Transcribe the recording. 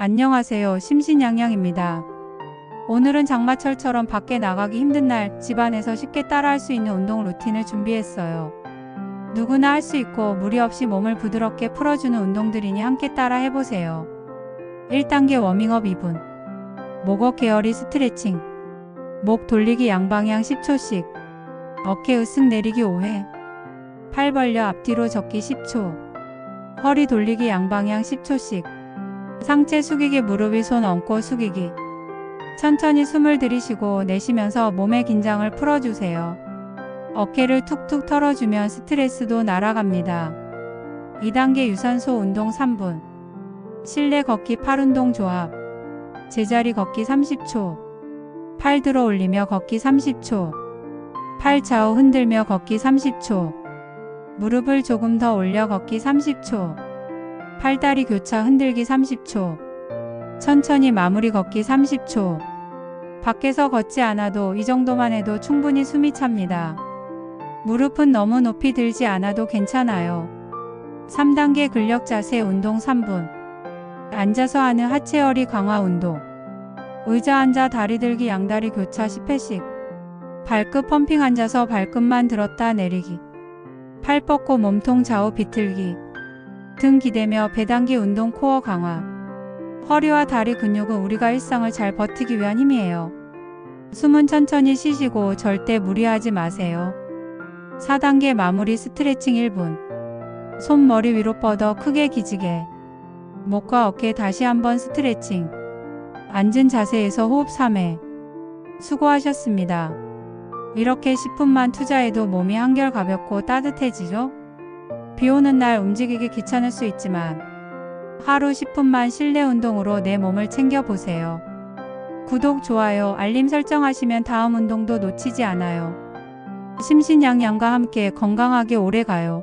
안녕하세요. 심신양양입니다. 오늘은 장마철처럼 밖에 나가기 힘든 날 집안에서 쉽게 따라할 수 있는 운동 루틴을 준비했어요. 누구나 할 수 있고 무리 없이 몸을 부드럽게 풀어주는 운동들이니 함께 따라 해보세요. 1단계 워밍업 2분. 목어 계열이 스트레칭. 목 돌리기 양방향 10초씩. 어깨 으쓱 내리기 5회. 팔 벌려 앞뒤로 접기 10초. 허리 돌리기 양방향 10초씩. 상체 숙이기 무릎 위손 얹고 숙이기. 천천히 숨을 들이쉬고 내쉬면서 몸의 긴장을 풀어주세요. 어깨를 툭툭 털어주면 스트레스도 날아갑니다. 2단계 유산소 운동 3분. 실내 걷기 팔 운동 조합. 제자리 걷기 30초. 팔 들어 올리며 걷기 30초. 팔 좌우 흔들며 걷기 30초. 무릎을 조금 더 올려 걷기 30초. 팔다리 교차 흔들기 30초. 천천히 마무리 걷기 30초. 밖에서 걷지 않아도 이 정도만 해도 충분히 숨이 찹니다. 무릎은 너무 높이 들지 않아도 괜찮아요. 3단계 근력 자세 운동 3분. 앉아서 하는 하체 허리 강화 운동. 의자 앉아 다리 들기 양다리 교차 10회씩. 발끝 펌핑 앉아서 발끝만 들었다 내리기. 팔 뻗고 몸통 좌우 비틀기. 등 기대며 배당기 운동 코어 강화. 허리와 다리 근육은 우리가 일상을 잘 버티기 위한 힘이에요. 숨은 천천히 쉬시고 절대 무리하지 마세요. 4단계 마무리 스트레칭 1분. 손 머리 위로 뻗어 크게 기지개. 목과 어깨 다시 한번 스트레칭. 앉은 자세에서 호흡 3회. 수고하셨습니다. 이렇게 10분만 투자해도 몸이 한결 가볍고 따뜻해지죠? 비 오는 날 움직이기 귀찮을 수 있지만 하루 10분만 실내 운동으로 내 몸을 챙겨보세요. 구독, 좋아요, 알림 설정하시면 다음 운동도 놓치지 않아요. 심신양양과 함께 건강하게 오래 가요.